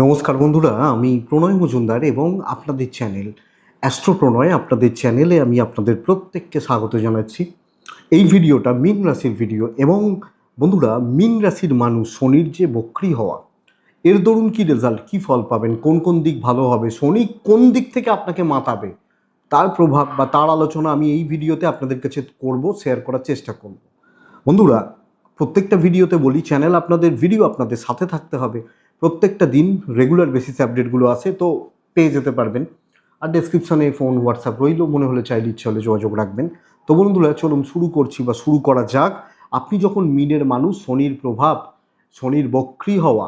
নমস্কার বন্ধুরা, আমি প্রণয় মজুমদার এবং আপনাদের চ্যানেল অ্যাস্ট্রো প্রণয় আপনাদের চ্যানেলে আমি আপনাদের প্রত্যেককে স্বাগত জানাচ্ছি। এই ভিডিওটা মিন রাশির ভিডিও এবং বন্ধুরা, মিন রাশির মানুষ শনির যে বক্রি হওয়া, এর দরুন কি রেজাল্ট কি ফল পাবেন, কোন কোন দিক ভালো হবে, শনি কোন দিক থেকে আপনাকে মাতাবে, তার প্রভাব বা তার আলোচনা আমি এই ভিডিওতে আপনাদের কাছে করব শেয়ার করার চেষ্টা করব। বন্ধুরা, প্রত্যেকটা ভিডিওতে বলি চ্যানেল আপনাদের ভিডিও আপনাদের সাথে থাকতে হবে। প্রত্যেকটা দিন রেগুলার বেসিস আপডেটগুলো আছে, তো পেয়ে যেতে পারবেন। আর ডেসক্রিপশনে ফোন হোয়াটসঅ্যাপ রইল, মনে হলে চাইলে ইচ্ছে হলে যোগাযোগ রাখবেন। তো বন্ধুরা, চলুন শুরু করছি বা শুরু করা যাক। আপনি যখন মিনের মানুষ, শনির প্রভাব, শনির বক্রি হওয়া,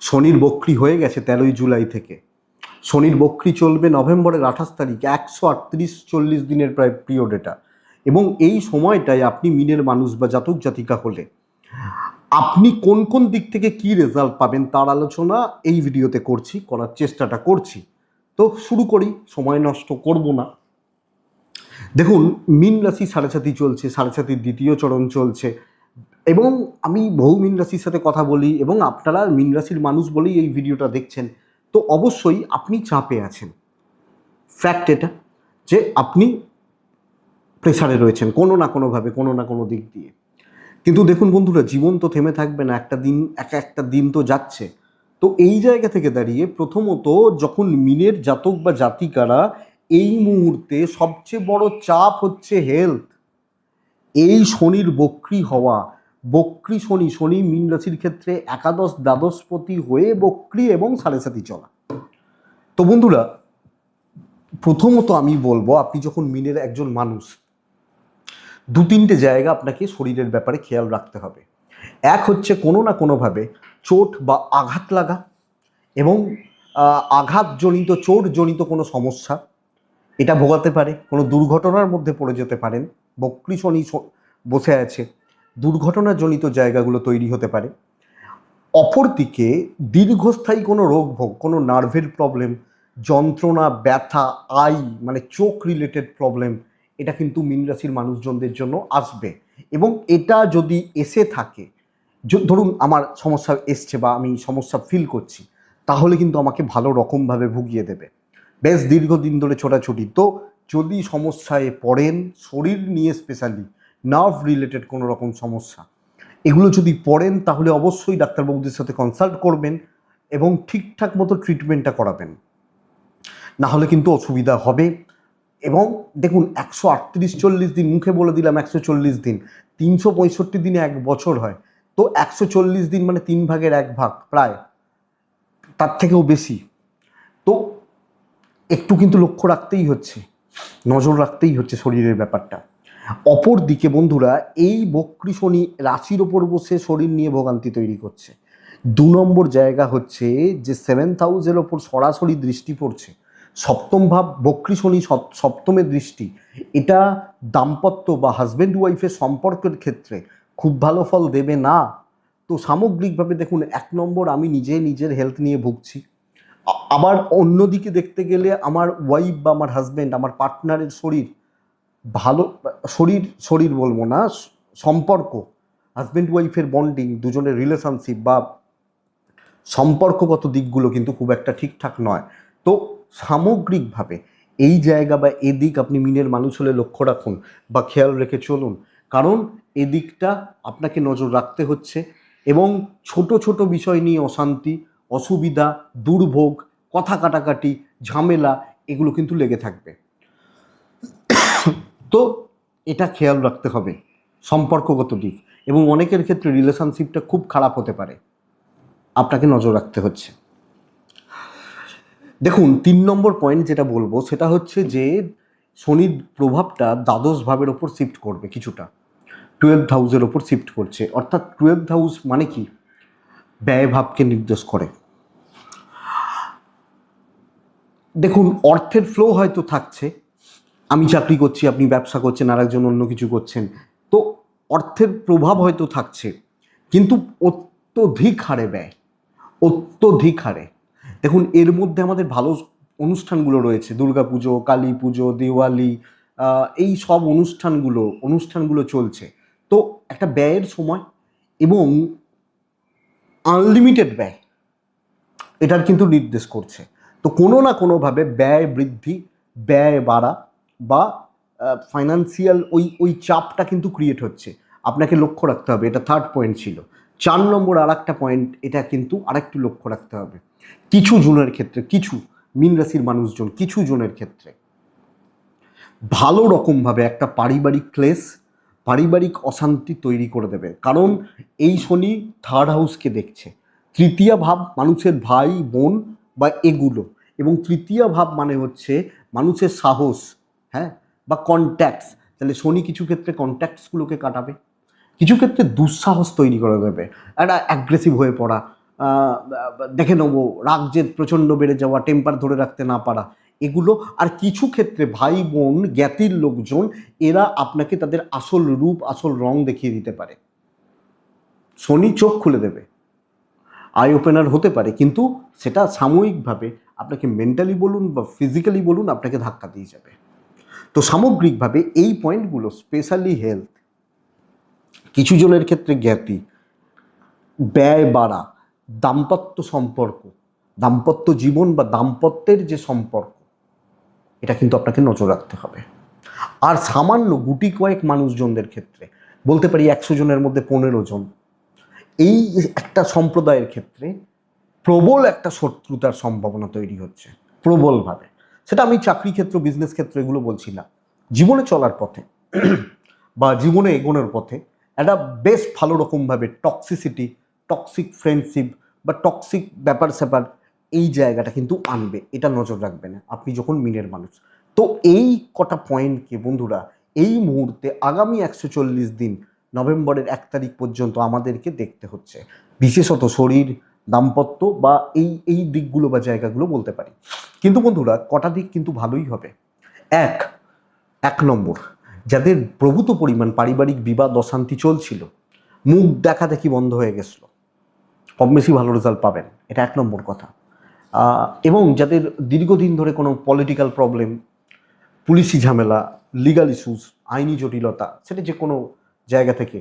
শনির বক্রি হয়ে গেছে তেরোই জুলাই থেকে। শনির বক্রি চলবে নভেম্বরের আঠাশ তারিখ, একশো আটত্রিশ চল্লিশ দিনের প্রায় পিরিয়ড এটা। এবং এই সময়টায় আপনি মিনের মানুষ বা জাতক জাতিকা হলে আপনি কোন কোন দিক থেকে কি রেজাল্ট পাবেন তার আলোচনা এই ভিডিওতে করছি, করার চেষ্টাটা করছি। তো শুরু করি, সময় নষ্ট করব না। দেখুন, মিন রাশি সাড়ে সাথী চলছে সাড়ে সাথীর দ্বিতীয় চরণ চলছে। এবং আমি বহু মিন রাশির সাথে কথা বলি এবং আপনারা মিন রাশির মানুষ বলেই এই ভিডিওটা দেখছেন। তো অবশ্যই আপনি চাপে আছেন। ফ্যাক্ট এটা যে আপনি প্রেসারে রয়েছেন কোনো না কোনোভাবে, কোনো না কোনো দিক দিয়ে। কিন্তু দেখুন বন্ধুরা, জীবন তো থেমে থাকবে না, একটা দিন, এক একটা দিন তো যাচ্ছে। তো এই জায়গা থেকে দাঁড়িয়ে প্রথমত যখন মিনের জাতক বা জাতিকারা এই মুহূর্তে সবচেয়ে বড় চাপ হচ্ছে হেলথ এই শনির বক্রি হওয়া, বক্রি শনি শনি মিন রাশির ক্ষেত্রে একাদশ, দ্বাদশপতি হয়ে বক্রি এবং সাড়ে সাথী চলা। তো বন্ধুরা, প্রথমত আমি বলব, আপনি যখন মিনের একজন মানুষ দু তিনটে জায়গা আপনাকে শরীরের ব্যাপারে খেয়াল রাখতে হবে। এক হচ্ছে কোনো না কোনোভাবে চোট বা আঘাত লাগা এবং আঘাতজনিত, চোটজনিত কোনো সমস্যা, এটা ভোগাতে পারে। কোনো দুর্ঘটনার মধ্যে পড়ে যেতে পারেন। বক্রি বসে আছে। দুর্ঘটনাজনিত জায়গাগুলো তৈরি হতে পারে। অপরদিকে দীর্ঘস্থায়ী কোনো রোগ ভোগ, কোনো নার্ভের প্রবলেম, যন্ত্রণা, ব্যথা, আই মানে চোখ রিলেটেড প্রবলেম এটা কিন্তু মীন রাশির মানুষজনদের জন্য আসবে। এবং এটা যদি এসে থাকে ধরুন আমার সমস্যা এসছে বা আমি সমস্যা ফিল করছি, তাহলে কিন্তু আমাকে ভালো রকমভাবে ভুগিয়ে দেবে। বেশ দীর্ঘদিন ধরে ছোটাছুটি। তো যদি সমস্যায় পড়েন, শরীর নিয়ে স্পেশালি নার্ভ রিলেটেড কোনো রকম সমস্যা, এগুলো যদি পড়েন, তাহলে অবশ্যই ডাক্তারবাবুদের সাথে কনসাল্ট করবেন এবং ঠিকঠাক মতো ট্রিটমেন্টটা করাবেন। না হলে কিন্তু অসুবিধা হবে। এবং দেখুন একশো আটত্রিশ, চল্লিশ দিন, মুখে বলে দিলাম একশো চল্লিশ দিন, তিনশো পঁয়ষট্টি দিনে এক বছর হয়। তো একশো চল্লিশ দিন মানে তিন ভাগের এক ভাগ প্রায়, তার থেকেও বেশি। তো একটু কিন্তু লক্ষ্য রাখতেই হচ্ছে, নজর রাখতেই হচ্ছে শরীরের ব্যাপারটা। অপর দিকে বন্ধুরা, এই বক্রি শনি রাশির ওপর বসে শরীর নিয়ে ভোগান্তি তৈরি করছে। দু নম্বর জায়গা হচ্ছে যে সেভেন্থ হাউসের ওপর সরাসরি দৃষ্টি পড়ছে। সপ্তম ভাব বক্রি শনি সপ- সপ্তমের দৃষ্টি। এটা দাম্পত্য বা হাজব্যান্ড ওয়াইফের সম্পর্কের ক্ষেত্রে খুব ভালো ফল দেবে না। তো সামগ্রিকভাবে দেখুন, এক নম্বর আমি নিজে নিজের হেলথ নিয়ে ভুগছি। আবার অন্যদিকে দেখতে গেলে আমার ওয়াইফ বা আমার হাজব্যান্ড আমার পার্টনারের শরীর ভালো, শরীর শরীর বলব না সম্পর্ক হাজব্যান্ড ওয়াইফের বন্ডিং দুজনের রিলেশনশিপ বা সম্পর্কগত দিকগুলো কিন্তু খুব একটা ঠিকঠাক নয়। তো সামগ্রিকভাবে এই জায়গা বা এদিক আপনি মিনের মানুষ হলে লক্ষ্য রাখুন বা খেয়াল রেখে চলুন। কারণ এদিকটা আপনাকে নজর রাখতে হচ্ছে এবং ছোট ছোট বিষয় নিয়ে অশান্তি, অসুবিধা, দুর্ভোগ, কথা কাটাকাটি, ঝামেলা এগুলো কিন্তু লেগে থাকবে। তো এটা খেয়াল রাখতে হবে, সম্পর্কগত দিক এবং অনেকের ক্ষেত্রে রিলেশনশিপটা খুব খারাপ হতে পারে। আপনাকে নজর রাখতে হচ্ছে। দেখুন, তিন নম্বর পয়েন্ট যেটা বলব, সেটা হচ্ছে যে শনির প্রভাবটা দ্বাদশ ভাবের ওপর শিফট করবে কিছুটা। টুয়েলভ হাউসের ওপর শিফট করছে। অর্থাৎ টুয়েলভ হাউস মানে কি? ব্যয় ভাবকে নির্দেশ করে। দেখুন, অর্থের ফ্লো হয়তো থাকছে। আমি চাকরি করছি, আপনি ব্যবসা করছেন আর একজন অন্য কিছু করছেন। তো অর্থের প্রভাব হয়তো থাকছে। কিন্তু অত্যধিক হারে ব্যয়, অত্যধিক হারে। দেখুন, এর মধ্যে আমাদের ভালো অনুষ্ঠানগুলো রয়েছে। দুর্গাপুজো কালী পুজো দিওয়ালি এই সব অনুষ্ঠানগুলো অনুষ্ঠানগুলো চলছে। তো একটা ব্যয়ের সময় এবং আনলিমিটেড ব্যয়, এটার কিন্তু নির্দেশ করছে। তো কোনো না কোনোভাবে ব্যয় বৃদ্ধি, ব্যয় বাড়া বা ফাইন্যান্সিয়াল ওই ওই চাপটা কিন্তু ক্রিয়েট হচ্ছে। আপনাকে লক্ষ্য রাখতে হবে, এটা থার্ড পয়েন্ট ছিল। চার নম্বর আর একটা পয়েন্ট এটা কিন্তু আরেকটু লক্ষ্য রাখতে হবে। কিছু জনের ক্ষেত্রে, কিছু, মিন রাশির মানুষজন কিছু জনের ক্ষেত্রে, ভালো রকমভাবে একটা পারিবারিক ক্লেশ, পারিবারিক অশান্তি তৈরি করে দেবে। কারণ এই শনি থার্ড হাউসকে দেখছে। তৃতীয় ভাব মানুষের ভাই, বোন বা এগুলো এবং তৃতীয় ভাব মানে হচ্ছে মানুষের সাহস হ্যাঁ বা কন্ট্যাক্টস তাহলে শনি কিছু ক্ষেত্রে কন্ট্যাক্টসগুলোকে কাটাবে, কিছু ক্ষেত্রে দুঃসাহস তৈরি করে দেবে, একটা অ্যাগ্রেসিভ হয়ে পড়া দেখে নেব রাগ জেদ প্রচণ্ড বেড়ে যাওয়া টেম্পার ধরে রাখতে না পারা। এগুলো আর কিছু ক্ষেত্রে ভাই বোন, জ্ঞাতির লোকজন, এরা আপনাকে তাদের আসল রূপ, আসল রং দেখিয়ে দিতে পারে। শনি চোখ খুলে দেবে। আই ওপেনার হতে পারে, কিন্তু সেটা সাময়িকভাবে আপনাকে মেন্টালি বলুন বা ফিজিক্যালি বলুন, আপনাকে ধাক্কা দিয়ে যাবে। তো সামগ্রিকভাবে এই পয়েন্টগুলো স্পেশালি হেলথ কিছু জনের ক্ষেত্রে জ্ঞাতি, ব্যয় বাড়া দাম্পত্য সম্পর্ক, দাম্পত্য জীবন বা দাম্পত্যের যে সম্পর্ক, এটা কিন্তু আপনাকে নজর রাখতে হবে। আর সামান্য গুটি কয়েক মানুষজনদের ক্ষেত্রে, বলতে পারি একশো জনের মধ্যে পনেরো জন, এই একটা সম্প্রদায়ের ক্ষেত্রে প্রবল একটা শত্রুতার সম্ভাবনা তৈরি হচ্ছে, প্রবলভাবে। সেটা আমি চাকরি ক্ষেত্র বিজনেস ক্ষেত্র এগুলো বলছি না। জীবনে চলার পথে, বা জীবনে এগোনোর পথে, একটা বেশ ভালো রকমভাবে টক্সিসিটি টক্সিক ফ্রেন্ডশিপ বা টক্সিক ব্যাপার স্যাপার এই জায়গাটা কিন্তু আনবে, এটা নজর রাখবেন আপনি যখন মিনের মানুষ। তো এই কটা পয়েন্টকে বন্ধুরা, এই মুহূর্তে আগামী একশো চল্লিশ দিন নভেম্বরের এক তারিখ পর্যন্ত আমাদেরকে দেখতে হচ্ছে। বিশেষত শরীর, দাম্পত্য বা এই এই দিকগুলো বা জায়গাগুলো বলতে পারি। কিন্তু বন্ধুরা, কটা দিক কিন্তু ভালোই হবে। এক এক নম্বর, যাদের প্রভূত পরিমাণ পারিবারিক বিবাদ অশান্তি চলছিল, মুখ দেখা দেখি বন্ধ হয়ে গেছিল। কম বেশি ভালো রেজাল্ট পাবেন। এটা এক নম্বর কথা। এবং যাদের দীর্ঘদিন ধরে কোনো পলিটিক্যাল প্রবলেম পুলিশি ঝামেলা লিগাল ইস্যুস আইনি জটিলতা, সেটা যে কোনো জায়গা থেকে,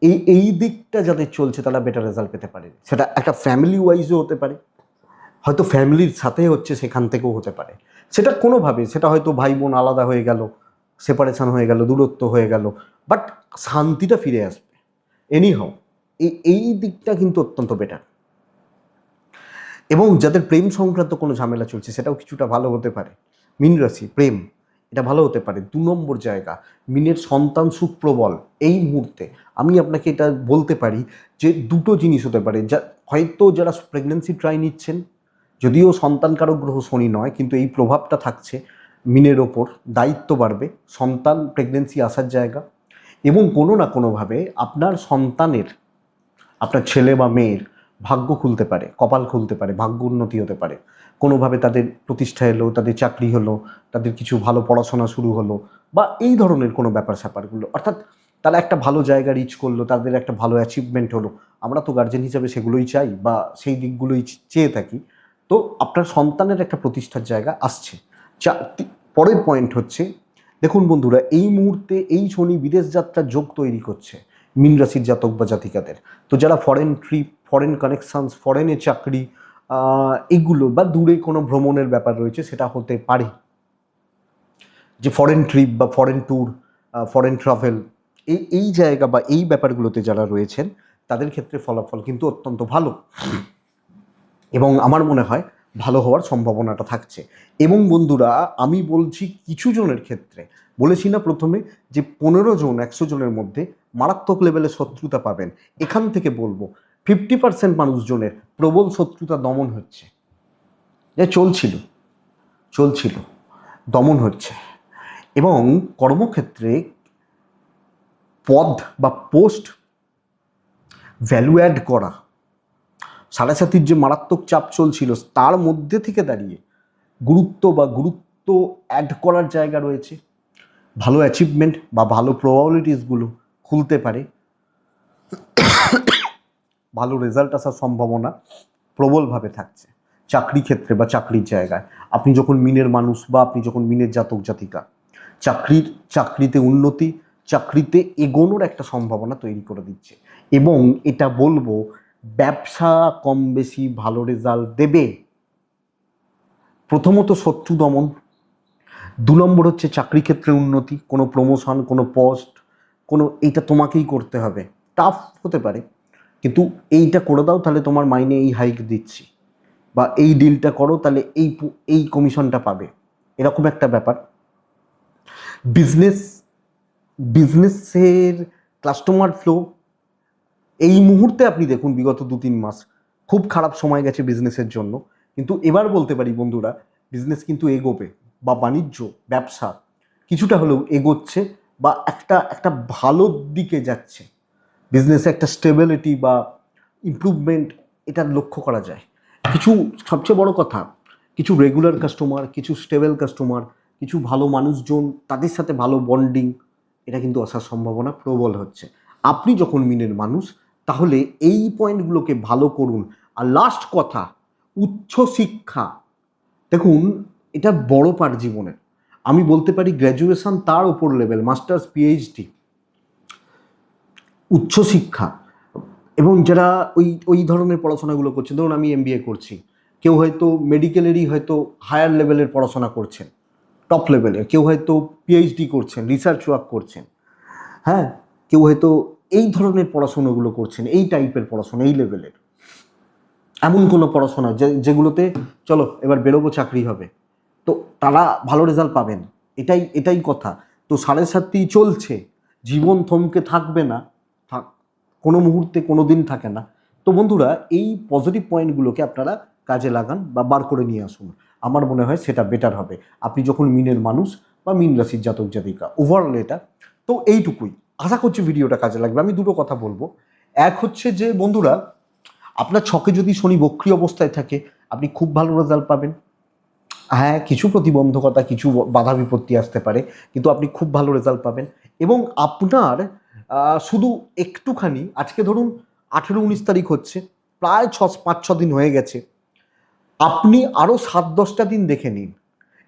এই এই দিকটা যাদের চলছে, তারা বেটার রেজাল্ট পেতে পারে। সেটা একটা ফ্যামিলি ওয়াইজও হতে পারে। হয়তো ফ্যামিলির সাথে হচ্ছে, সেখান থেকেও হতে পারে। সেটা কোনোভাবে, সেটা হয়তো ভাই বোন আলাদা হয়ে গেল সেপারেশান হয়ে গেল, দূরত্ব হয়ে গেল বাট শান্তিটা ফিরে আসবে। এনি হাও এই এই দিকটা কিন্তু অত্যন্ত বেটার এবং যাদের প্রেম সংক্রান্ত কোনো ঝামেলা চলছে, সেটাও কিছুটা ভালো হতে পারে। মিন রাশি, প্রেম, এটা ভালো হতে পারে। দু নম্বর জায়গা, মিনের সন্তান সুখ প্রবল এই মুহূর্তে আমি আপনাকে এটা বলতে পারি যে দুটো জিনিস হতে পারে। যা, হয়তো যারা প্রেগনেন্সি ট্রাই নিচ্ছেন, যদিও সন্তানকারক গ্রহ শনি নয়, কিন্তু এই প্রভাবটা থাকছে মিনের ওপর, দায়িত্ব বাড়বে, সন্তান প্রেগনেন্সি আসার জায়গা। এবং কোনো না কোনোভাবে আপনার সন্তানের আপনার ছেলে বা মেয়ের ভাগ্য খুলতে পারে, কপাল খুলতে পারে, ভাগ্য উন্নতি হতে পারে। কোনোভাবে তাদের প্রতিষ্ঠা এলো, তাদের চাকরি হলো, তাদের কিছু ভালো পড়াশোনা শুরু হলো, বা এই ধরনের কোনো ব্যাপার স্যাপারগুলো অর্থাৎ তারা একটা ভালো জায়গা রিচ করল, তাদের একটা ভালো অ্যাচিভমেন্ট হলো। আমরা তো গার্জেন হিসাবে সেগুলোই চাই, বা সেই দিকগুলোই চেয়ে থাকি। তো আপনার সন্তানের একটা প্রতিষ্ঠার জায়গা আসছে। পরের পয়েন্ট হচ্ছে, দেখুন বন্ধুরা, এই মুহূর্তে এই শনি বিদেশ যাত্রার যোগ তৈরি করছে। মিন রাশির জাতক বা জাতিকাদের। তো যারা ফরেন ট্রিপ ফরেন কানেকশানস ফরেনে চাকরি এগুলো বা দূরে কোনো ভ্রমণের ব্যাপার রয়েছে, সেটা হতে পারে। যে ফরেন ট্রিপ বা ফরেন ট্যুর ফরেন ট্রাভেল এই এই জায়গা বা এই ব্যাপারগুলোতে যারা রয়েছেন, তাদের ক্ষেত্রে ফলাফল কিন্তু অত্যন্ত ভালো। এবং আমার মনে হয় ভালো হওয়ার সম্ভাবনাটা থাকছে। এবং বন্ধুরা, আমি বলছি কিছু জনের ক্ষেত্রে বলেছি না প্রথমে যে পনেরো জন, একশো জনের মধ্যে মারাত্মক লেভেলে শত্রুতা পাবেন। এখান থেকে বলব ফিফটি পার্সেন্ট মানুষজনের প্রবল শত্রুতা দমন হচ্ছে। যে চলছিল চলছিল, দমন হচ্ছে। এবং কর্মক্ষেত্রে পদ বা পোস্ট ভ্যালু অ্যাড করা, সাড়ে সাতির যে মারাত্মক চাপ চলছিল, তার মধ্যে থেকে দাঁড়িয়ে গুরুত্ব বা গুরুত্ব অ্যাড করার জায়গা রয়েছে। ভালো অ্যাচিভমেন্ট বা ভালো প্রবাবিলিটিসগুলো খুলতে পারে। ভালো রেজাল্ট আসার সম্ভাবনা প্রবলভাবে থাকছে চাকরি ক্ষেত্রে বা চাকরির জায়গায়। আপনি যখন মিনের মানুষ বা আপনি যখন মিনের জাতক জাতিকা, চাকরির, চাকরিতে উন্নতি, চাকরিতে এগোনোর একটা সম্ভাবনা তৈরি করে দিচ্ছে। এবং এটা বলব, ব্যবসা কম বেশি ভালো রেজাল্ট দেবে। প্রথমত শত্রু দমন দু নম্বর হচ্ছে চাকরি ক্ষেত্রে উন্নতি, কোনো প্রমোশন কোনো পোস্ট কোনো, এইটা তোমাকেই করতে হবে। টাফ হতে পারে, কিন্তু এইটা করে দাও, তাহলে তোমার মাইনে এই হাইক দিচ্ছি। বা এই ডিলটা করো, তাহলে এই এই কমিশনটা পাবে। এরকম একটা ব্যাপার। বিজনেস বিজনেসের কাস্টমার ফ্লো এই মুহূর্তে আপনি দেখুন, বিগত দু তিন মাস, খুব খারাপ সময় গেছে বিজনেসের জন্য। কিন্তু এবার বলতে পারি বন্ধুরা বিজনেস কিন্তু এগোবে। বা বাণিজ্য, ব্যবসা কিছুটা হলেও এগোচ্ছে বা একটা একটা ভালো দিকে যাচ্ছে। বিজনেসে একটা স্টেবিলিটি বা ইমপ্রুভমেন্ট এটা লক্ষ্য করা যায়। কিছু সবচেয়ে বড় কথা, কিছু রেগুলার কাস্টমার কিছু স্টেবল কাস্টমার কিছু ভালো মানুষজন, তাদের সাথে ভালো বন্ডিং এটা কিন্তু আসার সম্ভাবনা প্রবল হচ্ছে। আপনি যখন মিনের মানুষ, তাহলে এই পয়েন্টগুলোকে ভালো করুন। আর লাস্ট কথা, উচ্চ শিক্ষা। দেখুন এটা বড় পার্ট জীবনের। আমি বলতে পারি গ্র্যাজুয়েশন তার ওপর লেভেল মাস্টার্স পিএইচডি উচ্চশিক্ষা এবং যারা ওই ওই ধরনের পড়াশোনাগুলো করছে, ধরুন আমি এমবিএ করছি। কেউ হয়তো মেডিকেলেরই হয়তো হায়ার লেভেলের পড়াশোনা করছেন টপ লেভেলের কেউ হয়তো পিএইচডি করছেন রিসার্চ ওয়ার্ক করছেন। হ্যাঁ? কেউ হয়তো এই ধরনের পড়াশোনাগুলো করছেন, এই টাইপের পড়াশোনা, এই লেভেলের এমন কোনো পড়াশোনা যে, যেগুলোতে, চলো, এবার বেরোবো, চাকরি হবে। তো তারা ভালো রেজাল্ট পাবেন। এটাই এটাই কথা। তো সাড়ে সাতটি চলছে। জীবন থমকে থাকবে না। থাক, কোনো মুহূর্তে, কোনো দিন থাকে না। তো বন্ধুরা, এই পজিটিভ পয়েন্টগুলোকে আপনারা কাজে লাগান বা বার করে নিয়ে আসুন। আমার মনে হয় সেটা বেটার হবে। আপনি যখন মিনের মানুষ বা মিন রাশির জাতক জাতিকা ওভারঅল এটা, তো এইটুকুই। আশা করছি ভিডিওটা কাজে লাগবে। আমি দুটো কথা বলব। এক হচ্ছে যে, বন্ধুরা, আপনার ছকে যদি শনি বক্রি অবস্থায় থাকে, আপনি খুব ভালো রেজাল্ট পাবেন। হ্যাঁ কিছু প্রতিবন্ধকতা, কিছু বাধা বিপত্তি আসতে পারে, কিন্তু আপনি খুব ভালো রেজাল্ট পাবেন। এবং আপনার শুধু একটুখানি, আজকে ধরুন আঠেরো উনিশ তারিখ হচ্ছে, প্রায় ছ, পাঁচ, ছ দিন হয়ে গেছে। আপনি আরও সাত, দশটা দিন দেখে নিন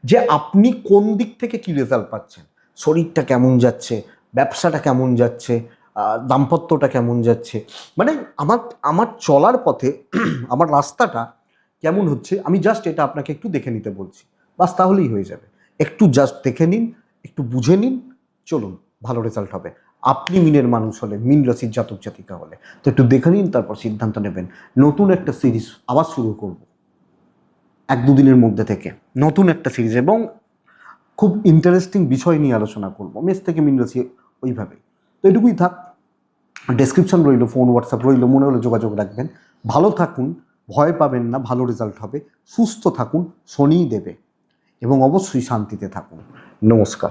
যে আপনি কোন দিক থেকে কি রেজাল্ট পাচ্ছেন। শরীরটা কেমন যাচ্ছে, ব্যবসাটা কেমন যাচ্ছে দাম্পত্যটা কেমন যাচ্ছে। মানে আমার আমার চলার পথে, আমার রাস্তাটা কেমন হচ্ছে? আমি জাস্ট এটা আপনাকে একটু দেখে নিতে বলছি। বাস তাহলেই হয়ে যাবে। একটু জাস্ট দেখে নিন, একটু বুঝে নিন, চলুন, ভালো রেজাল্ট হবে। আপনি মিনের মানুষ হলে, মিন রাশির জাতক জাতিকা হলে, তো একটু দেখে নিন, তারপর সিদ্ধান্ত নেবেন। নতুন একটা সিরিজ আবার শুরু করব। এক দুদিনের মধ্যে থেকে। নতুন একটা সিরিজ এবং খুব ইন্টারেস্টিং বিষয় নিয়ে আলোচনা করব। মেস থেকে মিন রাশি ওইভাবেই। তো এটুকুই থাক। ডেসক্রিপশন রইল ফোন হোয়াটসঅ্যাপ রইল, মনে হলে যোগাযোগ রাখবেন। ভালো থাকুন। ভয় পাবেন না, ভালো রেজাল্ট হবে। সুস্থ থাকুন, শনিই দেবে এবং অবশ্যই শান্তিতে থাকুন। নমস্কার।